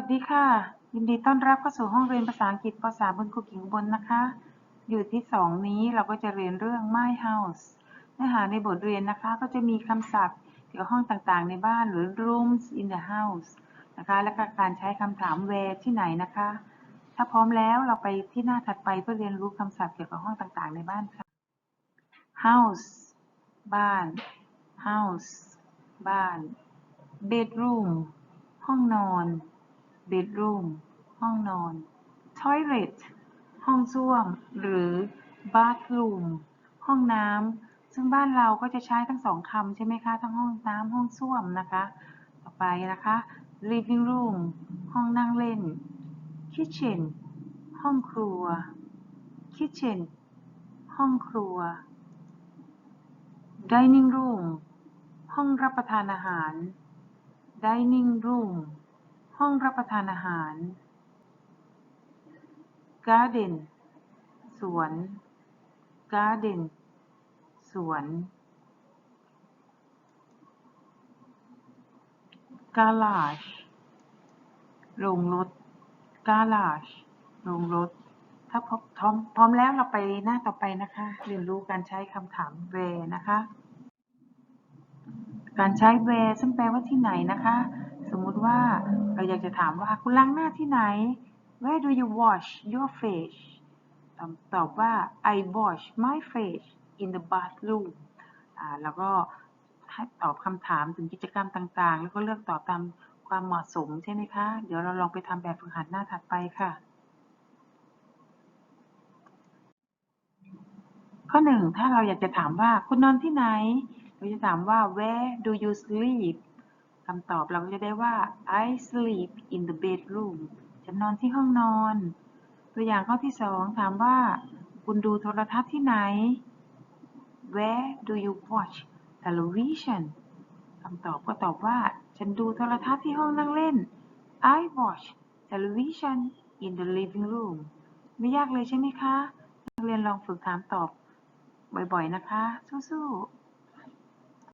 วัสดีค่ะ ยินดีต้อนรับเข้าสู่ห้องเรียนภาษาอังกฤษภาษาบนครูกิ่งบนนะคะ อยู่ที่สองนี้เราก็จะเรียนเรื่อง my house เนื้อหาในบทเรียนนะคะก็จะมีคำศัพท์เกี่ยวกับห้องต่างๆ ในบ้านหรือ rooms in the house นะคะ และก็การใช้คำถาม where ที่ไหนนะคะ ถ้าพร้อมแล้วเราไปที่หน้าถัดไปเพื่อเรียนรู้คำศัพท์เกี่ยวกับห้องต่างๆ ในบ้านค่ะ house บ้าน house บ้าน bedroom ห้องนอน bedroom ห้องนอน toilet ห้องส้วม หรือ bathroom ห้องน้ำ ซึ่งบ้านเราก็จะใช้ทั้งสองคำใช่ไหมคะ ทั้งห้องน้ำห้องส้วมนะคะ ต่อไปนะคะ living room ห้องนั่งเล่น kitchen ห้องครัว kitchen ห้องครัว dining room ห้องรับประทานอาหาร dining room ห้องรับประทานอาหาร garden สวน garden สวน garage โรงรถ garage โรงรถ ถ้าพร้อมพร้อมแล้วเราไปหน้าต่อไปนะคะ เรียนรู้การใช้คำถาม where นะคะ การใช้ where ซึ่งแปลว่าที่ไหนนะคะ สมมุติว่าเราอยากจะถามว่าคุณล้างหน้าที่ไหน Where do you wash your face ตอบว่า I wash my face in the bathroom แล้วก็ให้ตอบคำถามถึงกิจกรรมต่างๆ แล้วก็เลือกตอบตามความเหมาะสมใช่ไหมคะ เดี๋ยวเราลองไปทำแบบฝึกหัดหน้าถัดไปค่ะ ข้อหนึ่งถ้าเราอยากจะถามว่าคุณนอนที่ไหน เราจะถามว่า where do you sleep คำตอบเราก็จะได้ว่า I sleep in the bedroom ฉันนอนที่ห้องนอน ตัวอย่างข้อที่สองถามว่า คุณดูโทรทัศน์ที่ไหน Where do you watch television คำตอบก็ตอบว่า ฉันดูโทรทัศน์ที่ห้องนั่งเล่น I watch television in the living room ไม่ยากเลยใช่ไหมคะ นักเรียนลองฝึกถามตอบบ่อยๆนะคะ สู้ๆ